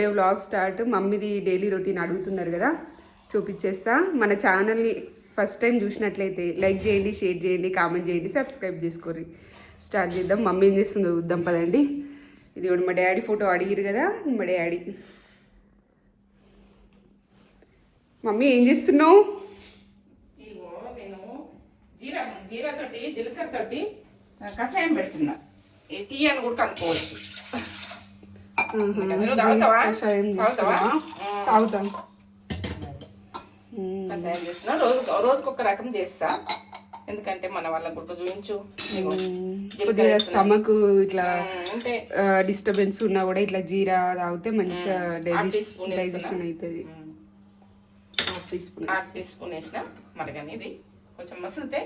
Today vlog start మమ్మీది daily routine అడుగుతున్నారు కదా చూపించేస్తా. మన ఛానల్ని ఫస్ట్ టైం చూసినట్లయితే లైక్ చేయండి షేర్ చేయండి కామెంట్ చేయండి సబ్స్క్రైబ్ చేసుకోండి. స్టార్ట్ చేద్దాం. మమ్మీ ఏం చేస్తుందో చూద్దాం పదండి. ఇది కూడా మా డాడీ ఫోటో అడిగిరు కదా మా డాడీ. మమ్మీ ఏం చేస్తున్నావు? జీరా జీరా తోటి జీలకర్ర తోటి కషాయం పెడుతున్నా. టీ అని కూడా కషాయం? తాగుతాం కషాయం చేస్తున్నా రోజు రోజుకి ఒక రకం చేస్తా ఎందుకంటే మన వాళ్ళ గుట్టు చూపించు కొద్దిగా. స్టమక్ ఇట్లా డిస్టర్బెన్స్ ఉన్నా కూడా ఇట్లా జీరా తాగితే మంచిగా డైజెషన్. అవుతుంది టీ స్పూన్ టీ స్పూన్ వేసిన మరగని ఇది కొంచెం మసిలితే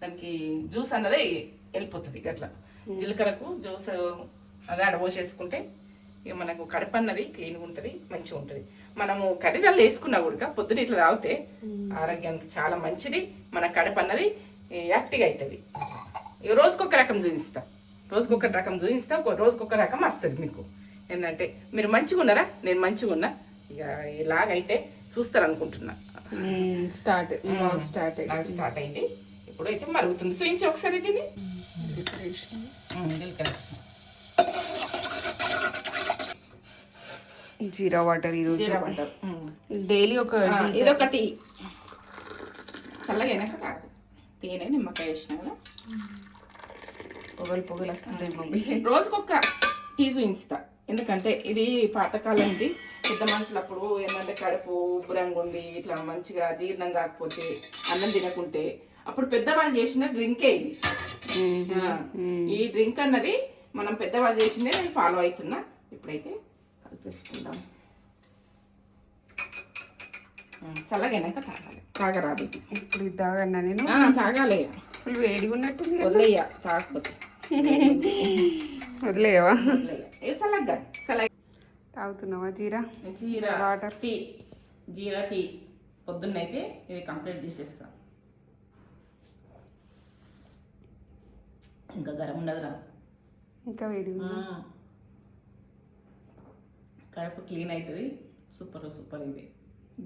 దానికి జ్యూస్ అన్నది వెళ్ళిపోతుంది అట్లా జీలకర్రకు జ్యూస్ అదే ఆడ పోసేసుకుంటే ఇక మనకు కడుపు అన్నది క్లీన్గా ఉంటుంది మంచిగా ఉంటుంది. మనము కర్రీలలో వేసుకున్నా కూడా పొద్దున ఇట్లా తాగితే ఆరోగ్యానికి చాలా మంచిది మన కడుపు అన్నది యాక్టివ్ అవుతుంది ఇక రోజుకొక రకం చూపిస్తా. రోజుకొక రకం చూపిస్తా ఒక రోజుకొక రకం వస్తుంది మీకు. ఏంటంటే మీరు మంచిగా ఉన్నారా? నేను మంచిగా ఉన్నా. ఇక ఇలాగైతే చూస్తారు అనుకుంటున్నా. స్టార్ట్ స్టార్ట్ స్టార్ట్ అయింది. ఇప్పుడు అయితే మరుగుతుంది చూపించి ఒకసారి దీన్ని జీరా వాటర్ ఈరోజు జీరా వాటర్ డైలీ ఒక ఇదొకటి చల్లగా అయినాక తేనె నిమ్మకాయ వేసిన కదా పొగలు పొగలు వస్తుంటాయి మమ్మీ. రోజుకొక టీ చూపిస్తా ఎందుకంటే ఇది పాతకాలంది. పెద్ద మనుషులు అప్పుడు ఏంటంటే కడుపు ఉబ్బరంగా ఉండి ఇట్లా మంచిగా జీర్ణం కాకపోతే అన్నం తినకుంటే అప్పుడు పెద్దవాళ్ళు చేసిన డ్రింకే ఇది. ఈ డ్రింక్ అన్నది మనం పెద్దవాళ్ళు చేసిందే నేను ఫాలో అవుతున్నా ఇప్పుడైతే. కలిపేసుకుందాం. చల్లగైనాక తాగాలి. తాగరాదు. ఇప్పుడు ఇది తాగన్నా నేను? తాగాలి. ఫుల్ వేడిగా ఉన్నట్టుంది. వదిలేయ తాగకపోతే. వదిలేయవా? వదిలేయ ఏ చల్లగా చల్ల తాగుతున్నావా జీరా? జీరా వాటర్. టీ. జీరా టీ. పొద్దున్నైతే ఇది కంప్లీట్ చేసేస్తాం. ఇంకా గరం ఉండదురా. ఇంకా వేడిగా ఉంది? కడుపు క్లీన్ అవుతుంది సూపర్ సూపర్ ఇది.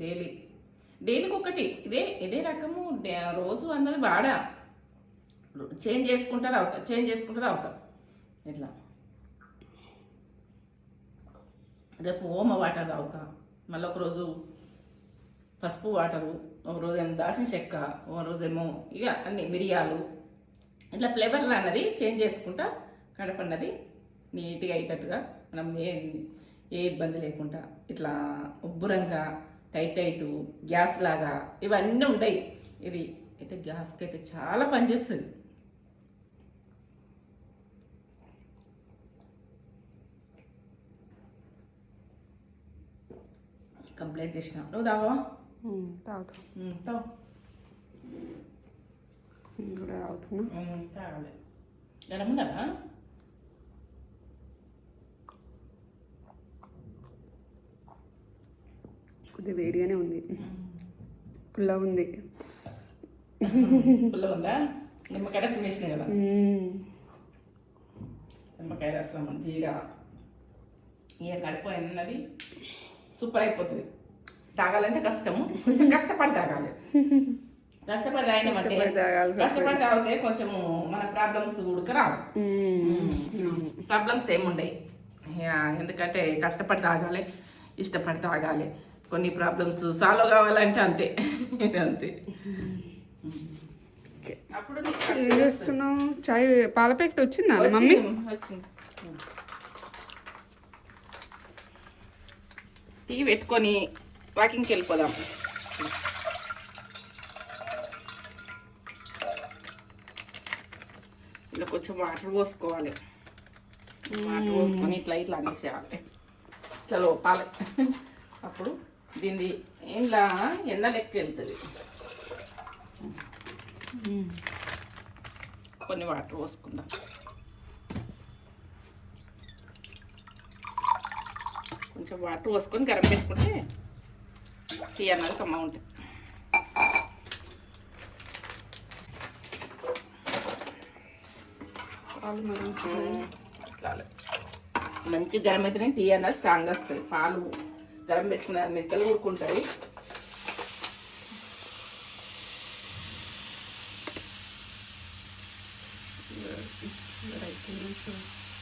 డైలీ. డైలీకి ఒకటి. ఇదే ఇదే రకము. రోజు అన్నది వాడా. చేంజ్ చేసుకుంటా అవుతా చేంజ్ చేసుకుంటా అవుతా ఇట్లా. రేపు ఓమ వాటర్ తాగుతా. మళ్ళీ ఒకరోజు పసుపు వాటరు ఒకరోజు ఏమో దాసిన చెక్క ఒక రోజు ఏమో ఇక అన్ని మిరియాలు. ఇట్లా ఫ్లేవర్లు అన్నది చేంజ్ చేసుకుంటా కడప అన్నది నీట్గా అయ్యేటట్టుగా మనం ఏ ఏ ఇబ్బంది లేకుండా ఇట్లా ఉబ్బురంగా టైట్ టైట్ గ్యాస్ లాగా ఇవన్నీ ఉంటాయి. ఇది అయితే గ్యాస్కి అయితే చాలా పనిచేస్తుంది కంప్లీట్ చేసిన. నువ్వు తావా తాగుతాం. తావు కూడా తాగుతున్నా. తాగాలి. గరం ఉండదా కొద్దిగా వేడిగానే ఉంది. పుల్లగా ఉంది పుల్ల ఉందా నిమ్మకాయ రసం వేసినాయి కదా. నిమ్మకాయ రసం జీరా ఇక కడుపు అన్నది సూపర్ అయిపోతుంది. తాగాలంటే కష్టము. కొంచెం కష్టపడి తాగాలి. కష్టపడి తాగినామంటే కష్టపడి తాగితే కొంచెము మన ప్రాబ్లమ్స్ ఉడక రావు. ఉమ్. అవును. ప్రాబ్లమ్స్ ఏముండయి? ఎందుకంటే కష్టపడి తాగాలి ఇష్టపడి తాగాలి. కొన్ని ప్రాబ్లమ్స్ సాల్వ్ కావాలంటే అంతే. అంతే. అప్పుడు ఏం చేస్తున్నావు? చాయ్ పాల ప్యాకెట్ వచ్చిందా మమ్మీ? వచ్చింది, టీ పెట్టుకొని వాకింగ్కి వెళ్ళిపోదాం. ఇలా కొంచెం వాటర్ పోసుకోవాలి. వాటర్ పోసుకొని ఇట్లా ఇట్లా అనేసేయాలి ఇట్లా లోపాలి. అప్పుడు దీన్ని ఇంట్లో ఎన్న లెక్క వెళ్తుంది? కొన్ని వాటర్ పోసుకుందాం. కొంచెం వాటర్ పోసుకొని గరం పెట్టుకుంటే టీ అన్నది కమ్మ ఉంటుంది. మంచి గరం అయితేనే టీ అన్నది స్ట్రాంగ్ వస్తుంది. పాలు గరం పెట్టుకున్న మెక్కలు ఊరుకుంటాయి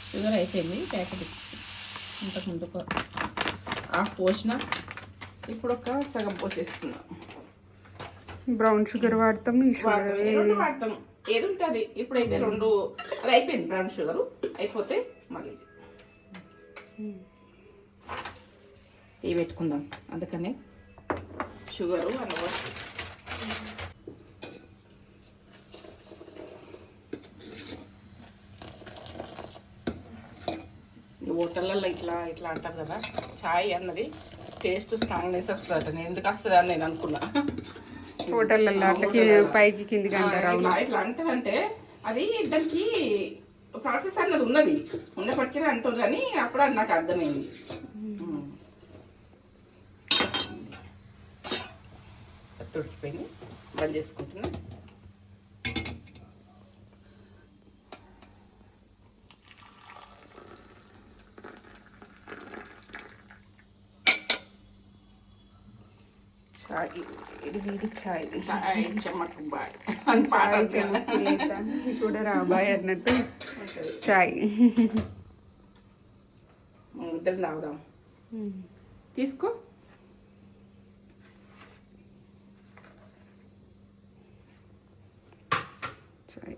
షుగర్ అయిపోయింది ప్యాకెట్ ఇంతకు ముందు ఒక హాఫ్ పోసిన. ఇప్పుడు ఒక సగం పోసేస్తున్నా. బ్రౌన్ షుగర్ వాడతాం ఈ షుగర్ వాడతాం ఏది ఉంటుంది? ఇప్పుడైతే రెండు అది అయిపోయింది బ్రౌన్ షుగర్ అయిపోతే మళ్ళీ ఇవి పెట్టుకుందాం. అందుకని షుగరు అనవసరం ఈ హోటళ్ళల్లో ఇట్లా ఇట్లా అంటారు కదా చాయ్ అన్నది టేస్ట్ స్ట్రాంగ్నెస్ వస్తుంది నేను ఎందుకు వస్తుంది అని నేను అనుకున్నా. హోటళ్ళల్లో అట్లా పైకి కిందికి అంటారు ఇట్లా అంటారంటే అది దానికి ప్రాసెస్ అన్నది ఉన్నది. ఉన్నప్పటికీ అంటారు కానీ అప్పుడు నాకు అర్థమైంది. తుడిచిపోయింది బంద్ చేసుకుంటున్నా. చాయ్ ఇది వీడి చాయ్. చాయ్ చెమ్మకు బాయ్. అని పాట చూడరా అబ్బాయి అన్నట్టు. చాయ్. ఇద్దరు తాగుదాం. తీసుకో చాయ్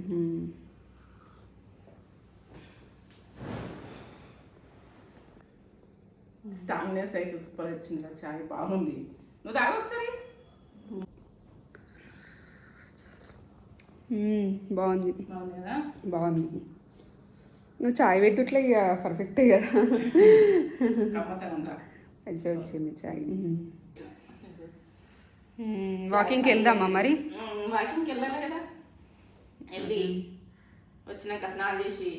మ్మ్. స్ట్రాంగ్నెస్ అయితే సూపర్ వచ్చింది రా చాయ్ బాగుంది. నువ్వు తాగు ఒకసారి. బాగుంది. బాగుంది? కదా బాగుంది. నువ్వు చాయ్ పెట్టుట్లే ఇక పర్ఫెక్టే కదా. మంచిగా వచ్చింది చాయ్. వాకింగ్కి వెళ్దామా మరి? వాకింగ్కి వెళ్ళాలి కదా. వెళ్ళి వచ్చినాక స్నానం చేసి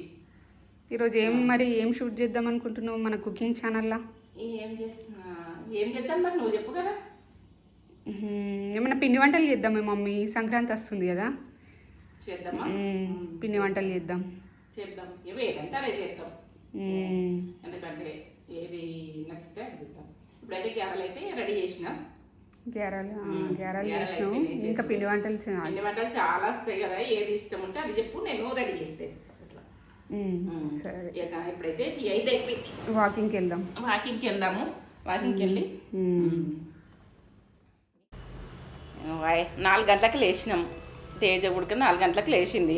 ఈరోజు ఏం మరి ఏం షూట్ చేద్దాం అనుకుంటున్నావు మన కుకింగ్ ఛానల్లో ఏం చేస్తున్నా? ఏం చేద్దాం మరి? నువ్వు చెప్పు కదా. ఏమైనా పిండి వంటలు చేద్దాం మీ మమ్మీ. సంక్రాంతి వస్తుంది కదా. చేద్దామా. పిండి వంటలు చేద్దాం. చేద్దాం. ఇవి ఏదంటే అదే చేద్దాం. ఎందుకంటే ఏది నచ్చితే అది చేద్దాం. ఇప్పుడైతే గ్యారలు అయితే రెడీ చేసిన. గ్యారాలు. గ్యారాలు చేసినావు అయిపోయినాయి, ఇంకా. పిండి వంటలు అన్ని వంటలు చాలా వస్తాయి కదా. ఏది ఇష్టం ఉంటే అది చెప్పు. నేను రెడీ చేసేసి అట్లా మ్మ్. మ్మ్. సరే. ఇక ఇప్పుడైతే టీ అయితే అయిపోయింది. వాకింగ్కి వెళ్దాం. వాకింగ్కి వెళ్దాము. వాకింగ్కి వెళ్ళి. నాలుగు గంటలకు లేచినాం. తేజ ఉడక నాలుగు గంటలకు లేచింది.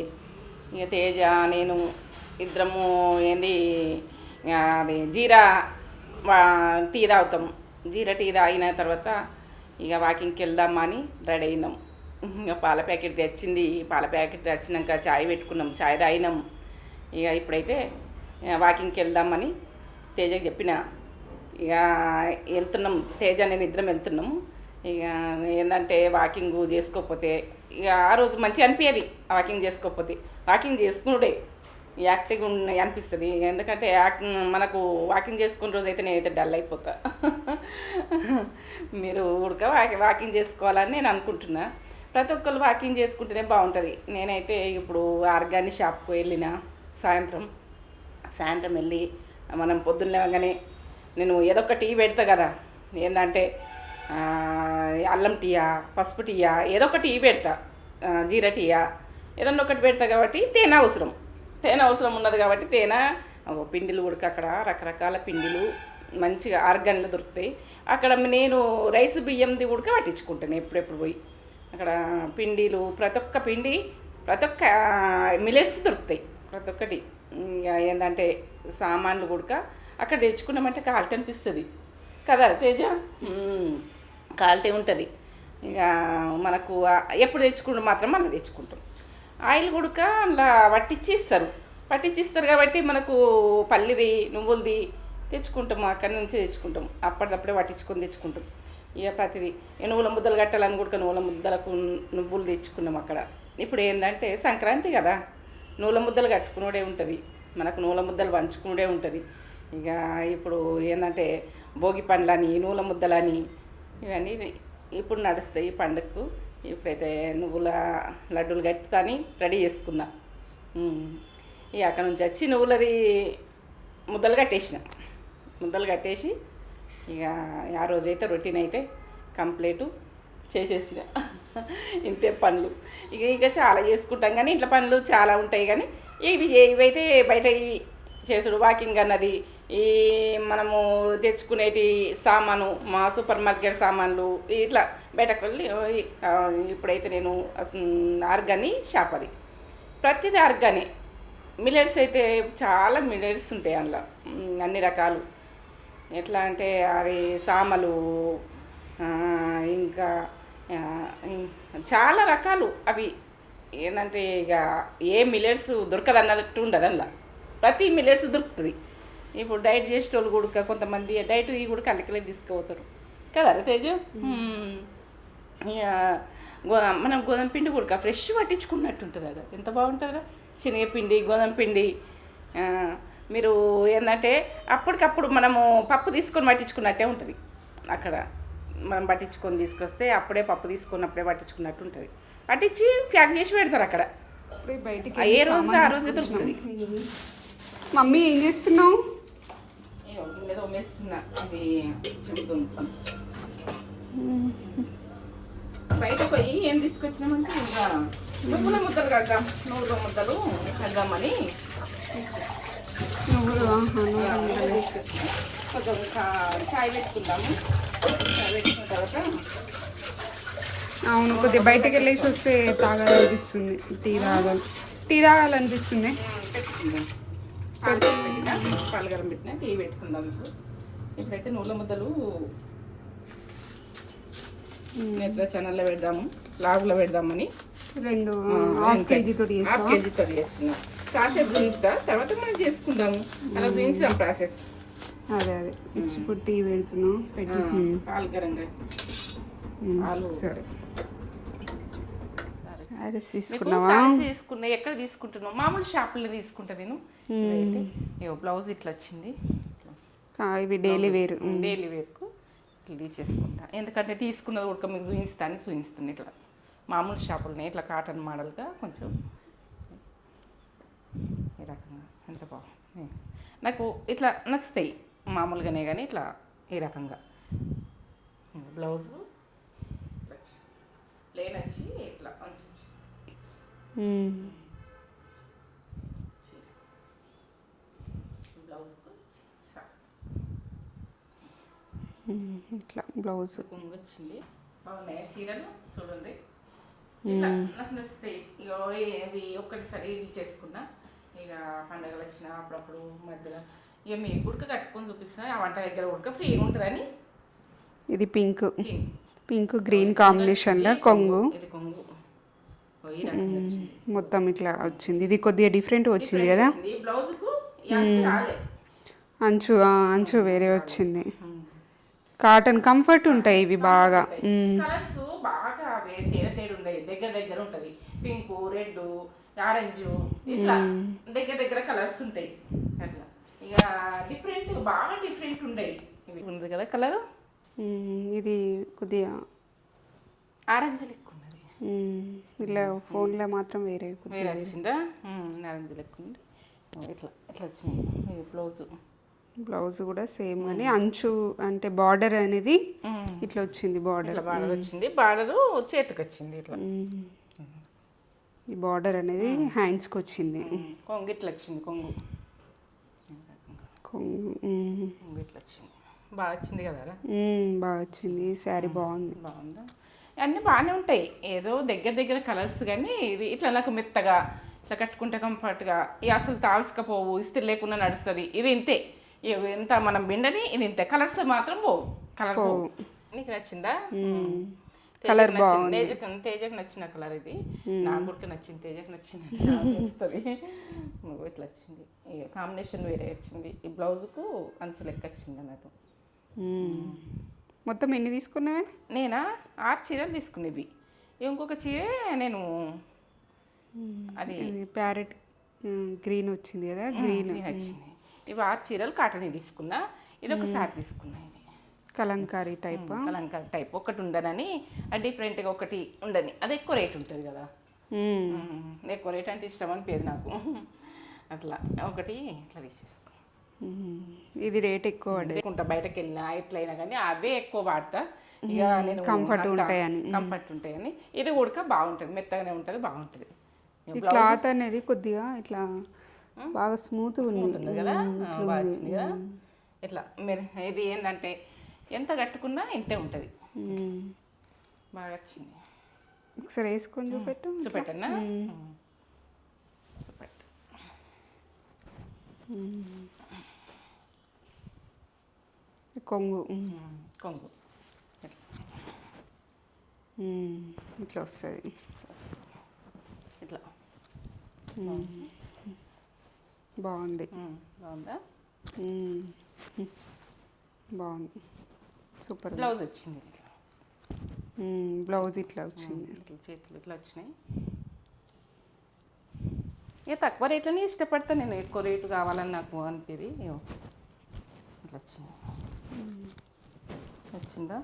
ఇక తేజ నేను ఇద్దరము ఏంది అది జీరా టీ తాగుతాం. జీరా టీ తాగిన తర్వాత ఇక వాకింగ్కి వెళ్దామా అని రెడీ అయినాం. ఇక పాల ప్యాకెట్ తెచ్చింది. పాల ప్యాకెట్ తెచ్చినాక చాయ్ పెట్టుకున్నాం. చాయ్ తాగినాం. ఇక ఇప్పుడైతే వాకింగ్కి వెళ్దామని తేజకి చెప్పిన. ఇక వెళ్తున్నాం తేజ నేను ఇద్దరం వెళ్తున్నాము ఇక ఏంటంటే వాకింగ్ చేసుకోకపోతే ఇక ఆ రోజు మంచిగా అనిపించేది వాకింగ్ చేసుకోకపోతే. వాకింగ్ చేసుకునుడే యాక్టివ్గా అనిపిస్తుంది. ఎందుకంటే యాక్ మనకు వాకింగ్ చేసుకున్న రోజు అయితే నేనైతే డల్ అయిపోతా. మీరు ఉడక వాకి వాకింగ్ చేసుకోవాలని నేను అనుకుంటున్నా. ప్రతి ఒక్కరు వాకింగ్ చేసుకుంటేనే బాగుంటుంది. నేనైతే ఇప్పుడు ఆర్గానిక్ షాప్కి వెళ్ళిన సాయంత్రం. సాయంత్రం వెళ్ళి మనం పొద్దున్న లేవగానే నేను ఏదో ఒక టీ పెడతా కదా. ఏంటంటే అల్లం టీయా పసుపు టీయా ఏదో ఒక టీ పెడతా. జీర జీరా టీయా ఏదన్నా ఒకటి పెడతా కాబట్టి తేనె అవసరం. తేనె అవసరం ఉన్నది కాబట్టి తేనె పిండిలు ఉడక అక్కడ రకరకాల పిండిలు మంచిగా ఆర్గాన్లు దొరుకుతాయి. అక్కడ నేను రైస్ బియ్యంది ఉడక పట్టించుకుంటాను ఎప్పుడెప్పుడు పోయి. అక్కడ పిండిలు ప్రతి ఒక్క పిండి ప్రతి ఒక్క మిలెట్స్ దొరుకుతాయి. ప్రతి ఒక్కటి ఇక ఏంటంటే సామాన్లు కూడా అక్కడ తెచ్చుకున్నామంటే కాల్టీ అనిపిస్తుంది. కదా తేజ? కాల్టీ ఉంటుంది. ఇక మనకు ఎప్పుడు తెచ్చుకుంటాం మాత్రం మనం తెచ్చుకుంటాం. ఆయిల్ కుడక అలా పట్టించి ఇస్తారు. పట్టించి ఇస్తారు కాబట్టి మనకు పల్లిది నువ్వులది తెచ్చుకుంటాం అక్కడి నుంచి తెచ్చుకుంటాం అప్పటికప్పుడే పట్టించుకొని తెచ్చుకుంటాం. ఇక ప్రతిదీ. నువ్వుల ముద్దలు కట్టాలని కూడా నువ్వుల ముద్దలకు నువ్వులు తెచ్చుకున్నాం అక్కడ. ఇప్పుడు ఏంటంటే సంక్రాంతి కదా. నూల ముద్దలు కట్టుకునే ఉంటుంది. మనకు నూల ముద్దలు పంచుకునే ఉంటుంది. ఇక ఇప్పుడు ఏంటంటే భోగి పండ్లని నూల ముద్దలని ఇవన్నీ ఇప్పుడు నడుస్తాయి ఈ పండుగకు. ఇప్పుడైతే నువ్వుల లడ్డూలు కట్టుతాని రెడీ చేసుకున్నా. ఇక అక్కడ నుంచి వచ్చి నువ్వులది ముద్దలు కట్టేసిన. ముద్దలు కట్టేసి ఇక ఆ రోజైతే రొటీన్ అయితే కంప్లీటు. చేసేసిన. ఇంతే పనులు. ఇక ఇంకా చాలా చేసుకుంటాం కానీ ఇంట్లో పనులు చాలా ఉంటాయి కానీ ఇవి ఇవైతే బయట చేసుడు వాకింగ్ అన్నది ఈ మనము తెచ్చుకునేటి సామాను మా సూపర్ మార్కెట్ సామాన్లు ఇట్లా బయటకు వెళ్ళి ఇప్పుడైతే నేను ఆర్గాని షాప్ అది. ప్రతిదీ ఆర్గానే. మిల్లెట్స్ అయితే చాలా మిల్లెట్స్ ఉంటాయి అందులో. అన్ని రకాలు. ఎట్లా అంటే అది సామలు ఇంకా చాలా రకాలు అవి. ఏంటంటే ఇక ఏ మిల్లెట్స్ దొరకదు అన్నట్టు ఉండదు అందులో ప్రతి మిల్లెట్స్ దొరుకుతుంది. ఇప్పుడు డైట్ చేసేటోళ్ళు కూడా కొంతమంది డైట్ ఈ కూడా కళ్ళకిలే తీసుకుపోతారు. కదా తేజు. ఇక మనం గోధుమ పిండి కూడా ఫ్రెష్ పట్టించుకున్నట్టు ఉంటుంది అది ఎంత బాగుంటుందా శనగపిండి గోధుమ పిండి మీరు ఏంటంటే అప్పటికప్పుడు మనము పప్పు తీసుకొని పట్టించుకున్నట్టే ఉంటుంది అక్కడ. మనం పట్టించుకొని తీసుకొస్తే అప్పుడే పప్పు తీసుకున్నప్పుడే పట్టించుకున్నట్టు ఉంటుంది. పట్టించి ప్యాక్ చేసి పెడతారు అక్కడ. ఇప్పుడే బయటికి ఆ, ఏ రోజు ఆ రోజే. దొరుకుతుంది. మమ్మీ ఏం చేస్తున్నావు? బయట పోయి ఏం తీసుకొచ్చినామంటే ఇంకా నువ్వుల ముద్దలు కడదాం నువ్వుల ముద్దలు కడదామని. కొంచెం చాయ్ పెట్టుకుందాము. పెట్టుకున్న తర్వాత అవును కొద్దిగా బయటికి వెళ్ళేసి వస్తే తాగాలనిపిస్తుంది. టీ తాగాలి. టీ తాగాలనిపిస్తుంది. పాలు గరం పెట్టినా పెట్టినా టీ పెట్టుకుందాం ఇప్పుడు ఇప్పుడైతే నువ్వుల ముద్దలు నెట్ల ఛానల్లో పెడదాము లాగులో పెడదామని రెండు హాఫ్ కేజీ తోటి హాఫ్ కేజీతో చేస్తున్నా ప్రాసెస్ చూపిస్తా తర్వాత మనం చేసుకుందాము. అలా చూపించాం ప్రాసెస్ అదే అదే. ఇప్పుడు టీ పెడుతున్నావు పెట్టి. సరే. మీకు తీసుకున్నావా? తీసుకున్నా ఎక్కడ తీసుకుంటున్నావు? మామూలు షాపుల్లో తీసుకుంటా నేను. ఇగో బ్లౌజ్ ఇట్లా వచ్చింది. ఇవి డైలీ వేర్. డైలీ వేర్కు ఇట్లా తీసేసుకుంటా. ఎందుకంటే తీసుకున్నది ఉడక మీకు చూపిస్తాను చూపిస్తుంది ఇట్లా. మామూలు షాపులనే ఇట్లా కాటన్ మోడల్గా కొంచెం ఈ రకంగా. ఎంత బాగుంది. నాకు ఇట్లా నచ్చుతాయి. మామూలుగానే కానీ ఇట్లా ఈ రకంగా. బ్లౌజు ప్లేన్ వచ్చి ఇట్లా ఉమ్, ఇట్లా బ్లౌజ్. కొంగు వచ్చింది. బాగున్నాయి చీరలు? చూడండి. ఇట్లా నాకు నచ్చుతాయి ఇక ఇవి ఒక్కటిసారి ఇది చేసుకున్నా. ఇక పండగలు వచ్చిన అప్పుడప్పుడు మధ్యలో ఇక మీ ఉడక కట్టుకొని చూపిస్తున్నా. ఆ వంట దగ్గర ఉడక ఫ్రీగా ఉంటుందని. ఇది పింక్ పింక్. గ్రీన్ కాంబినేషన్లో కొంగు. ఇది కొంగు. మొత్తం ఇట్లా వచ్చింది. ఇది కొద్దిగా డిఫరెంట్ వచ్చింది కదా? అంచు అంచు వేరే వచ్చింది. కాటన్ కంఫర్ట్ ఉంటాయి ఇవి బాగా. ఉమ్, కలర్స్ బాగా వే- తేడా తేడా ఉన్నాయి దగ్గర దగ్గర ఉంటది. పింక్ రెడ్ ఆరెంజ్ ఇట్లా దగ్గర దగ్గర కలర్స్ ఉంటాయి. ఇక డిఫరెంట్ బాగా డిఫరెంట్ ఉండయి ఇవి. ఉంది కదా కలర్? ఇది కొద్దిగా ఆరెంజ్ లెక్క ఉన్నది. ఇట్లా ఫోన్లో మాత్రం వేరే కొద్దిగా వేరే వచ్చిందా? ఆరెంజ్ లెక్క ఉంది. ఇట్లా ఇట్లా వచ్చింది? బ్లౌజ్ బ్లౌజ్ కూడా సేమ్ కానీ అంచు అంటే బార్డర్ అనేది ఇట్లా వచ్చింది బార్డర్. బార్డర్ వచ్చింది. బార్డర్ చేతికి వచ్చింది ఇట్లా. ఈ బార్డర్ అనేది హ్యాండ్స్కి వచ్చింది. కొంగు ఇట్లా వచ్చింది కొంగు. ఇట్లా వచ్చింది. బాగా వచ్చింది కదా బాగా వచ్చింది. ఈ శారీ బాగుంది. బాగుందా? అన్నీ బాగానే ఉంటాయి. ఏదో దగ్గర దగ్గర కలర్స్ కానీ ఇది ఇట్లా నాకు మెత్తగా ఇట్లా కట్టుకుంటే కంఫర్ట్గా ఇది అసలు తాల్చుకపోవు ఇస్త్రీ లేకుండా నడుస్తుంది. ఇది ఇంతే. ఎంత మనం బిండని ఇది ఇంతే. కలర్స్ మాత్రం పోవు. కలర్ పోవు. నీకు నచ్చిందా? తేజకు నచ్చింది. తేజకు తేజకు నచ్చిన కలర్ ఇది. నాకు కూడా నచ్చింది. తేజకు నచ్చింది. వస్తుంది నువ్వు ఇట్లా వచ్చింది. కాంబినేషన్ వేరే వచ్చింది. ఈ బ్లౌజ్కు అంచు లెక్క వచ్చింది అన్నట్టు. మొత్తం ఎన్ని తీసుకున్నావే? నేనా? ఆరు చీరలు తీసుకునేవి ఇంకొక చీర నేను అది ప్యారెట్ గ్రీన్ వచ్చింది కదా గ్రీన్. గ్రీన్ వచ్చింది. ఇవి ఆరు చీరలు కాటన్ తీసుకున్నా. ఇది ఒకసారి తీసుకున్నా ఇది. కలంకారీ టైప్ కలంకారీ టైప్ ఒకటి ఉండనని డిఫరెంట్గా ఒకటి ఉండని. అది ఎక్కువ రేట్ ఉంటుంది కదా. ఎక్కువ రేట్ అంటే ఇష్టం అనిపించేది నాకు. అట్లా. ఒకటి ఇట్లా తీసేసుకో. ఇది రేట్ ఎక్కువ తీసుకుంటా బయటకి వెళ్ళినా ఎట్లయినా కానీ అవే ఎక్కువ వాడతా. ఇక నేను Comfort ఉంటాయని. కంఫర్ట్ ఉంటాయని. ఇది ఉడక బాగుంటుంది మెత్తగానే ఉంటుంది బాగుంటుంది. ఈ క్లాత్ అనేది కొద్దిగా ఇట్లా బాగా స్మూత్ ఉంది. ఉంటుంది కదా? ఇట్లా మీరు ఇది ఏంటంటే ఎంత కట్టుకున్నా ఇంతే ఉంటుంది. బాగా వచ్చింది ఒకసారి వేసుకొని చూపెట్టు చూపెట్టన్నా చూపెట్టు. కొంగు. కొంగు. ఇట్లా. వస్తుంది. ఇట్లా. బాగుంది. బాగుందా. బాగుంది. సూపర్ బ్లౌజ్ వచ్చింది. బ్లౌజ్ ఇట్లా వచ్చింది. ఇట్లా చేతులు ఇట్లా వచ్చినాయి. ఇక తక్కువ రేట్లనే ఇష్టపడతా నేను ఎక్కువ రేటు కావాలని నాకు అనిపిది. ఇట్లా వచ్చింది. వచ్చిందా?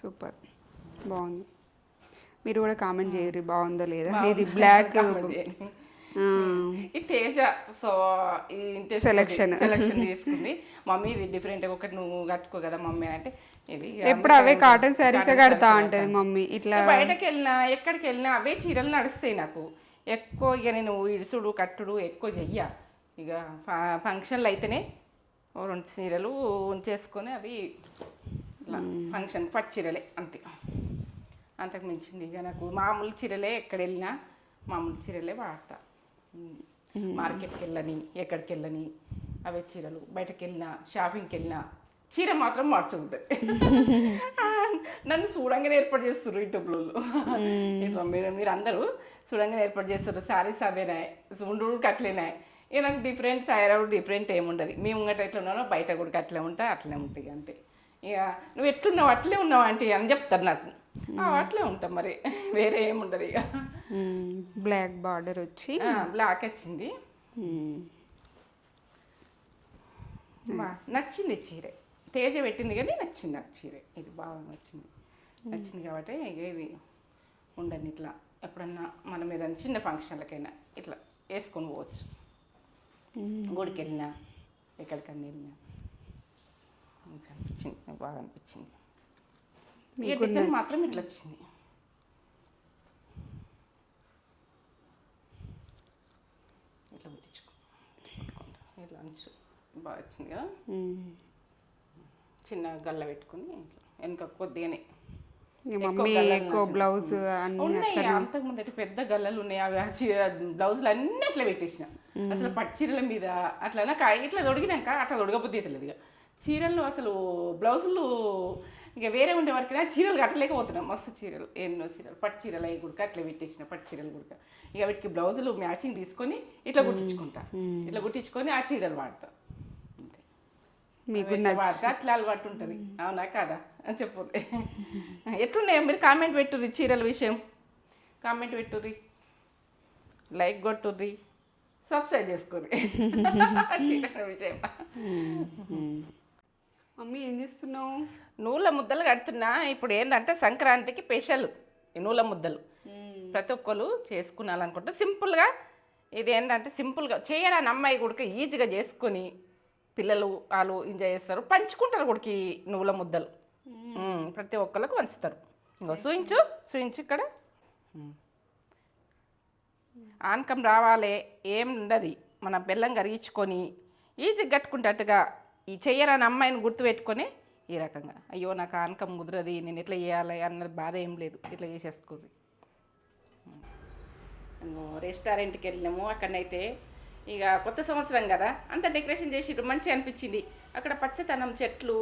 సూపర్. బాగుంది. మీరు కూడా కామెంట్ చేయరు బాగుందా లేదా? ఇది బ్లాక్. ఈ తేజ సో ఈ Selection. సెలక్షన్ తీసుకుంది. మమ్మీ ఇది డిఫరెంట్ ఒకటి నువ్వు కట్టుకో కదా మమ్మీ అంటే ఇది ఎప్పుడు అవే కాటన్ శారీసే కడతా ఉంటది. మమ్మీ ఇట్లా. బయటకు వెళ్ళినా ఎక్కడికి వెళ్ళినా అవే చీరలు నడుస్తాయి నాకు. ఎక్కువ ఇక నేను ఇడుసుడు కట్టుడు ఎక్కువ చెయ్య. ఇక ఫంక్షన్లు అయితేనే రెండు చీరలు ఉంచేసుకొని అవి ఫంక్షన్ పట్టు చీరలే అంతే. అంతకు మించింది ఇక నాకు. మామూలు చీరలే ఎక్కడ వెళ్ళినా మామూలు చీరలే వాడతా. మార్కెట్కి వెళ్ళని ఎక్కడికి వెళ్ళని అవే చీరలు. బయటకు వెళ్ళినా షాపింగ్కి వెళ్ళినా చీర మాత్రం మార్చుకుంటుంది నన్ను చూడంగానే ఏర్పాటు చేస్తారు యూట్యూబ్లో మీరు మీరు అందరూ చూడంగానే ఏర్పాటు చేస్తారు శారీస్ అవేనాయి ఉండు కట్లేనాయి ఇక నాకు డిఫరెంట్ తయారవు డిఫరెంట్ ఏముండదు మీ ముంగట ఎట్లా ఉన్నానో బయట కూడా అట్లే ఉంటాయి అట్లే ఉంటాయి అంతే. ఇక నువ్వు ఎట్లున్నావు అట్లే ఉన్నావు ఆంటీ అని చెప్తారు నాకు. అట్లే ఉంటాం మరి. వేరే ఏముండదు ఇక. బ్లాక్ బార్డర్ వచ్చి బ్లాక్ వచ్చింది. నచ్చింది చీర. తేజ పెట్టింది కానీ నచ్చింది నాకు చీర. ఇది బాగా నచ్చింది. నచ్చింది కాబట్టి ఇక ఇది ఉండని ఇట్లా. ఎప్పుడన్నా మనం ఏదైనా చిన్న ఫంక్షన్లకైనా ఇట్లా వేసుకొని పోవచ్చు. గుడికి వెళ్ళినా ఎక్కడికన్నా వెళ్ళినా. మంచిగా అనిపించింది నాకు బాగా అనిపించింది. డిజైన్ మాత్రం ఇట్లా వచ్చింది. ఇట్లా కుట్టించుకో కుట్టుకుంటా. ఇట్లా అంచు బాగా వచ్చింది కదా. చిన్న గల్ల పెట్టుకుని వెనక కొద్దిగానే. ఎక్కువ మమ్మీ. బ్లౌజ్ అన్ని ఉన్నాయి. అంతకు ముందటి పెద్ద గల్లలు ఉన్నాయి. అవి ఆ చీర బ్లౌజులు అన్నీ అట్లా పెట్టేసిన. అసలు పట్టు చీరల మీద అట్లా నాకు ఇట్లా తొడిగినాక అట్లా తొడగబుద్ధి అవుతలేదు ఇక. చీరలు అసలు బ్లౌజులు ఇక వేరే ఉండే వరకు చీరలు కట్టలేకపోతున్నాం. మస్తు చీరలు ఎన్నో చీరలు. పట్టు చీరలు అవి గుడక అట్లా పెట్టేసిన పట్టు చీరలు గుడక. ఇక వీటికి బ్లౌజులు మ్యాచింగ్ తీసుకొని ఇట్లా కుట్టించుకుంటా. ఇట్లా కుట్టించుకొని ఆ చీరలు వాడతా. అంతే. మీకు అట్లా అలవాటు ఉంటుంది. అవునా కాదా? అని చెప్పు ఎట్లున్నాయి మీరు? కామెంట్ పెట్టుర్రి చీరల విషయం. కామెంట్ పెట్టుర్రి. లైక్ కొట్టుర్రి. సబ్స్క్రైబ్ చేసుకోర్రి చీరల విషయం. మమ్మీ ఏం చేస్తున్నావు? నూల ముద్దలు కడుతున్నా. ఇప్పుడు ఏంటంటే సంక్రాంతికి స్పెషల్ ఈ నూల ముద్దలు. ప్రతి ఒక్కరు చేసుకున్నాలనుకుంటే సింపుల్గా ఇది ఏంటంటే సింపుల్గా చేయరాని అమ్మాయి కూడా ఈజీగా చేసుకొని పిల్లలు వాళ్ళు ఎంజాయ్ చేస్తారు. పంచుకుంటారు ఈ నువ్వుల ముద్దలు. ప్రతి ఒక్కరికి పంచుతారు. ఇంకో చూయించు చూయించు ఇక్కడ. ఆనకం రావాలి ఏం ఉండదు. మన బెల్లం కరిగించుకొని ఈజీ కట్టుకుంటట్టుగా ఈ చెయ్యరాని అమ్మాయిని గుర్తుపెట్టుకొని ఈ రకంగా. అయ్యో నాకు ఆనకం కుదరది నేను ఎట్లా చేయాలి అన్నది బాధ ఏం లేదు. ఇట్లా చేసేసుకుంది. రెస్టారెంట్కి వెళ్ళినాము. అక్కడనైతే ఇక కొత్త సంవత్సరం కదా. అంత డెకరేషన్ చేసిర్రు. మంచిగా అనిపించింది. అక్కడ పచ్చతనం చెట్లు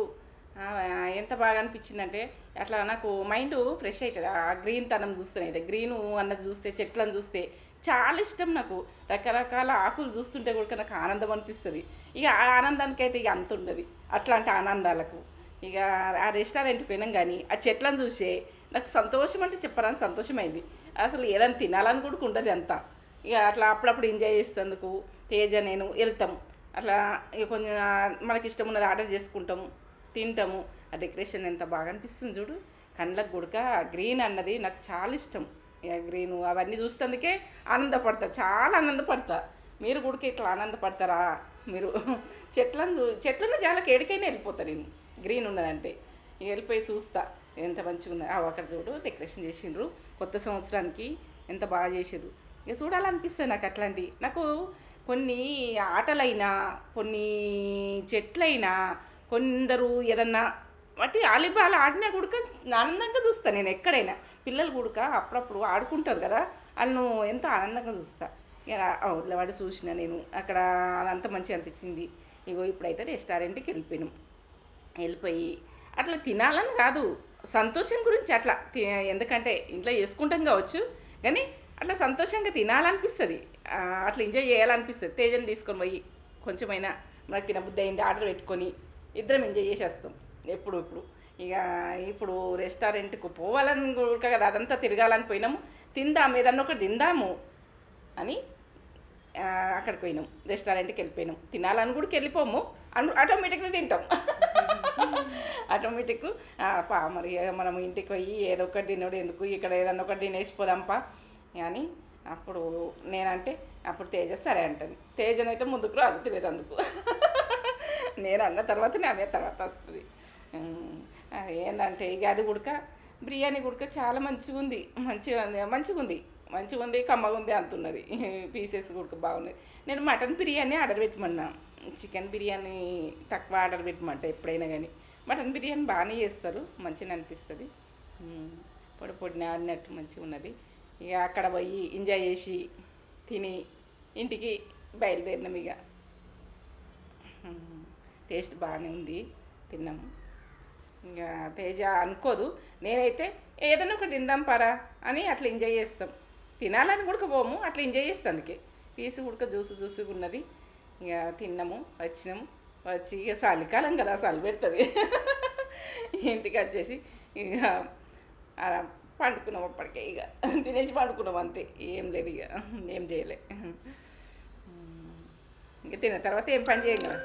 ఎంత బాగా అనిపించిందంటే అట్లా నాకు మైండ్ ఫ్రెష్ అవుతుంది ఆ గ్రీన్ తనం చూస్తేనే గ్రీను అన్నది చూస్తే చెట్లను చూస్తే చాలా ఇష్టం నాకు. రకరకాల ఆకులు చూస్తుంటే కూడా నాకు ఆనందం అనిపిస్తుంది. ఇక ఆ ఆనందానికి అయితే ఇక అంత ఉండదు. అట్లాంటి ఆనందాలకు. ఇక ఆ రెస్టారెంట్కి పోయినాం కానీ ఆ చెట్లను చూసే నాకు సంతోషం అంటే చెప్పరాని సంతోషమైంది. అసలు ఏదైనా తినాలని కూడా ఉండదు అంతా. ఇక అట్లా అప్పుడప్పుడు ఎంజాయ్ చేసేందుకు తేజ నేను వెళ్తాం. అట్లా ఇక కొంచెం మనకి ఇష్టం ఉన్నది ఆర్డర్ చేసుకుంటాము తింటాము. ఆ డెకరేషన్ ఎంత బాగా అనిపిస్తుంది చూడు. కళ్ళకు గుడక గ్రీన్ అన్నది నాకు చాలా ఇష్టం. ఇక గ్రీను అవన్నీ చూస్తేందుకే ఆనందపడతా చాలా ఆనందపడతా. మీరు గుడికి ఇట్లా ఆనందపడతారా? మీరు చెట్లను చూ- చెట్లను చాలా కేడికైనా వెళ్ళిపోతా నేను. గ్రీన్ ఉన్నదంటే. ఇక వెళ్ళిపోయి చూస్తా ఎంత మంచిగా ఉంది. ఆ, అక్కడ చూడు డెకరేషన్ చేసిండ్రు. కొత్త సంవత్సరానికి ఎంత బాగా చేసారు ఇక చూడాలనిపిస్తుంది నాకు అట్లాంటివి. నాకు కొన్ని ఆటలైనా కొన్ని చెట్లైనా కొందరు ఏదన్నా వాటి వాలీబాల్ ఆడినా కూడా ఆనందంగా చూస్తాను నేను ఎక్కడైనా. పిల్లలు కూడక అప్పుడప్పుడు ఆడుకుంటారు కదా వాళ్ళను ఎంతో ఆనందంగా చూస్తాను ఇక వాడు చూసిన నేను అక్కడ అదంతా మంచిగా అనిపించింది. ఇగో ఇప్పుడైతే రెస్టారెంట్కి వెళ్ళిపోయినాం. వెళ్ళిపోయి అట్లా తినాలని కాదు. సంతోషం గురించి అట్లా తి- ఎందుకంటే ఇంట్లో చేసుకుంటాం కావచ్చు కానీ అట్లా సంతోషంగా తినాలనిపిస్తుంది. అట్లా ఎంజాయ్ చేయాలనిపిస్తుంది. తేజని తీసుకొని పోయి కొంచెమైనా మనకు తినబుద్ధి అయింది ఆర్డర్ పెట్టుకొని ఇద్దరం ఎంజాయ్ చేసేస్తాం. ఎప్పుడు ఇప్పుడు. ఇక ఇప్పుడు రెస్టారెంట్కు పోవాలని కూడా కదా అదంతా తిరగాలని పోయినాము. తిందాం ఏదన్నా ఒకటి తిందాము అని అక్కడికి పోయినాం. రెస్టారెంట్కి వెళ్ళిపోయినాం. తినాలని కూడా వెళ్ళిపోము. అను ఆటోమేటిక్గా తింటాం. ఆటోమేటిక్ పా మరి మనం ఇంటికి పోయి ఏదో ఒకటి తినడు ఎందుకు? ఇక్కడ ఏదన్నా ఒకటి తినేసిపోదాంపా అని అప్పుడు నేనంటే అప్పుడు తేజ సరే అంటుంది. తేజనైతే ముందుకు రాదు అందుకు నేను అన్న తర్వాత ఆమె తర్వాత వస్తుంది. ఏంటంటే ఏందంటే ఇక అది గుడక బిర్యానీ గుడక చాలా మంచిగా ఉంది మంచిగా మంచిగా ఉంది మంచిగా ఉంది కమ్మగా ఉంది అంటున్నది. పీసెస్ గుడక బాగున్నాయి నేను మటన్ బిర్యానీ ఆర్డర్ పెట్టమన్నా. చికెన్ బిర్యానీ తక్కువ ఆర్డర్ పెట్టమంట ఎప్పుడైనా కానీ మటన్ బిర్యానీ బాగానే చేస్తారు మంచిగా అనిపిస్తుంది. పొడి పొడిని ఆడినట్టు మంచిగా ఉన్నది. ఇక అక్కడ పోయి ఎంజాయ్ చేసి తిని ఇంటికి బయలుదేరినాం ఇక. టేస్ట్ బాగానే ఉంది తిన్నాము ఇంకా తేజ అనుకోదు నేనైతే ఏదైనా ఒకటి తిందాం పరా అని అట్లా ఎంజాయ్ చేస్తాం. తినాలని ఉడకపోము పోము అట్లా ఎంజాయ్ చేస్తాం అందుకే. పీసు ఉడక జ్యూసు జ్యూసు ఉన్నది. ఇక తిన్నాము వచ్చినాము. వచ్చి ఇక చలికాలం కదా చలి పెడుతుంది. ఇంటికి వచ్చేసి ఇక పండుకున్నాం అప్పటికే ఇక. తినేసి పండుకున్నాం అంతే. ఏం లేదు ఇక. ఏం చేయలే. ఇంక తిన్న తర్వాత ఏం పని చేయం కదా?